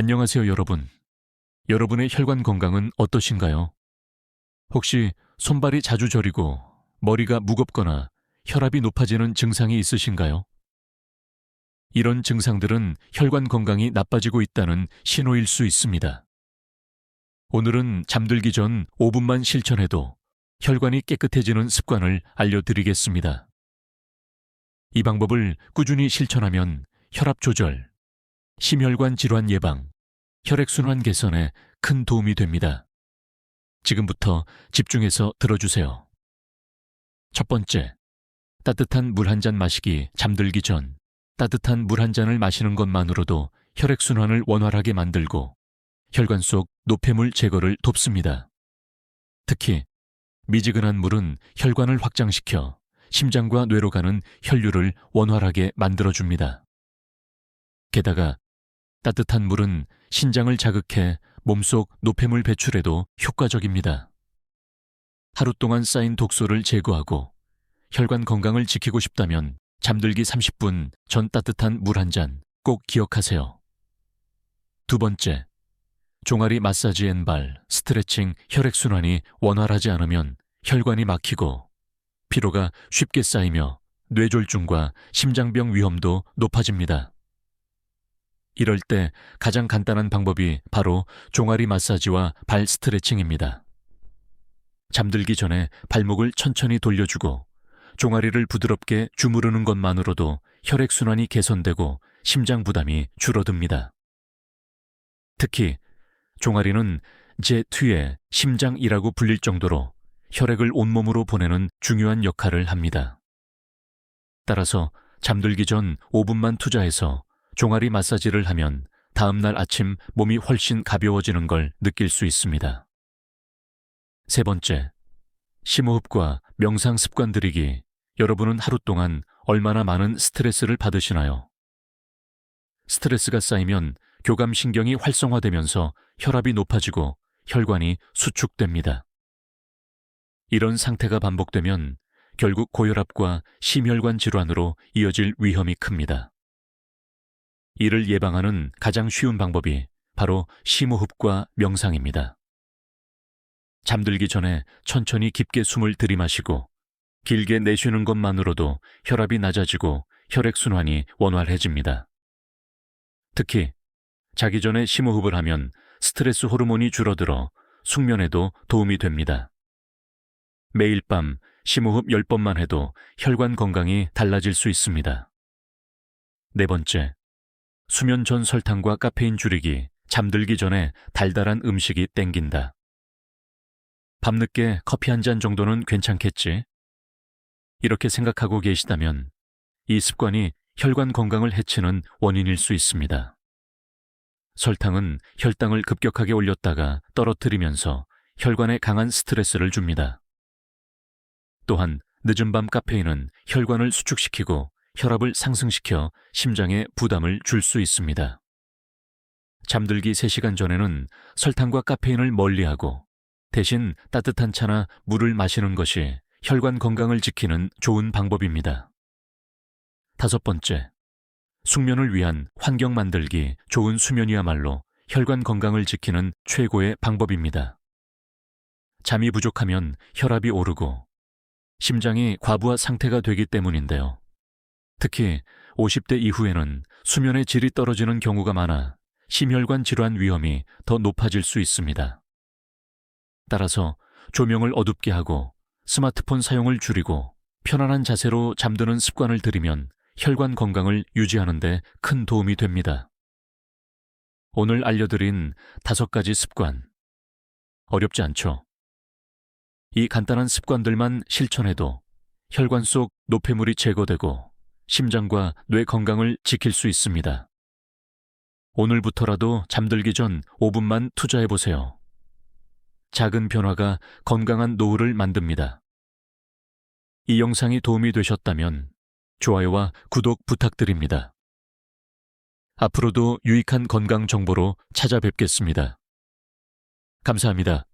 안녕하세요, 여러분. 여러분의 혈관 건강은 어떠신가요? 혹시 손발이 자주 저리고 머리가 무겁거나 혈압이 높아지는 증상이 있으신가요? 이런 증상들은 혈관 건강이 나빠지고 있다는 신호일 수 있습니다. 오늘은 잠들기 전 5분만 실천해도 혈관이 깨끗해지는 습관을 알려드리겠습니다. 이 방법을 꾸준히 실천하면 혈압 조절, 심혈관 질환 예방, 혈액순환 개선에 큰 도움이 됩니다. 지금부터 집중해서 들어주세요. 첫 번째, 따뜻한 물 한 잔 마시기 잠들기 전 따뜻한 물 한 잔을 마시는 것만으로도 혈액순환을 원활하게 만들고 혈관 속 노폐물 제거를 돕습니다. 특히 미지근한 물은 혈관을 확장시켜 심장과 뇌로 가는 혈류를 원활하게 만들어줍니다. 게다가 따뜻한 물은 신장을 자극해 몸속 노폐물 배출에도 효과적입니다. 하루 동안 쌓인 독소를 제거하고 혈관 건강을 지키고 싶다면 잠들기 30분 전 따뜻한 물 한 잔 꼭 기억하세요. 두 번째, 종아리 마사지 앤 발, 스트레칭, 혈액순환이 원활하지 않으면 혈관이 막히고 피로가 쉽게 쌓이며 뇌졸중과 심장병 위험도 높아집니다. 이럴 때 가장 간단한 방법이 바로 종아리 마사지와 발 스트레칭입니다. 잠들기 전에 발목을 천천히 돌려주고 종아리를 부드럽게 주무르는 것만으로도 혈액순환이 개선되고 심장 부담이 줄어듭니다. 특히 종아리는 제2의 심장이라고 불릴 정도로 혈액을 온몸으로 보내는 중요한 역할을 합니다. 따라서 잠들기 전 5분만 투자해서 종아리 마사지를 하면 다음날 아침 몸이 훨씬 가벼워지는 걸 느낄 수 있습니다. 세 번째, 심호흡과 명상 습관 들이기. 여러분은 하루 동안 얼마나 많은 스트레스를 받으시나요? 스트레스가 쌓이면 교감신경이 활성화되면서 혈압이 높아지고 혈관이 수축됩니다. 이런 상태가 반복되면 결국 고혈압과 심혈관 질환으로 이어질 위험이 큽니다. 이를 예방하는 가장 쉬운 방법이 바로 심호흡과 명상입니다. 잠들기 전에 천천히 깊게 숨을 들이마시고 길게 내쉬는 것만으로도 혈압이 낮아지고 혈액순환이 원활해집니다. 특히 자기 전에 심호흡을 하면 스트레스 호르몬이 줄어들어 숙면에도 도움이 됩니다. 매일 밤 심호흡 10번만 해도 혈관 건강이 달라질 수 있습니다. 네 번째, 수면 전 설탕과 카페인 줄이기, 잠들기 전에 달달한 음식이 땡긴다. 밤늦게 커피 한 잔 정도는 괜찮겠지? 이렇게 생각하고 계시다면 이 습관이 혈관 건강을 해치는 원인일 수 있습니다. 설탕은 혈당을 급격하게 올렸다가 떨어뜨리면서 혈관에 강한 스트레스를 줍니다. 또한 늦은 밤 카페인은 혈관을 수축시키고 혈압을 상승시켜 심장에 부담을 줄 수 있습니다. 잠들기 3시간 전에는 설탕과 카페인을 멀리하고 대신 따뜻한 차나 물을 마시는 것이 혈관 건강을 지키는 좋은 방법입니다. 다섯 번째, 숙면을 위한 환경 만들기, 좋은 수면이야말로 혈관 건강을 지키는 최고의 방법입니다. 잠이 부족하면 혈압이 오르고 심장이 과부하 상태가 되기 때문인데요. 특히 50대 이후에는 수면의 질이 떨어지는 경우가 많아 심혈관 질환 위험이 더 높아질 수 있습니다. 따라서 조명을 어둡게 하고 스마트폰 사용을 줄이고 편안한 자세로 잠드는 습관을 들이면 혈관 건강을 유지하는 데 큰 도움이 됩니다. 오늘 알려드린 다섯 가지 습관. 어렵지 않죠? 이 간단한 습관들만 실천해도 혈관 속 노폐물이 제거되고 심장과 뇌 건강을 지킬 수 있습니다. 오늘부터라도 잠들기 전 5분만 투자해 보세요. 작은 변화가 건강한 노후를 만듭니다. 이 영상이 도움이 되셨다면 좋아요와 구독 부탁드립니다. 앞으로도 유익한 건강 정보로 찾아뵙겠습니다. 감사합니다.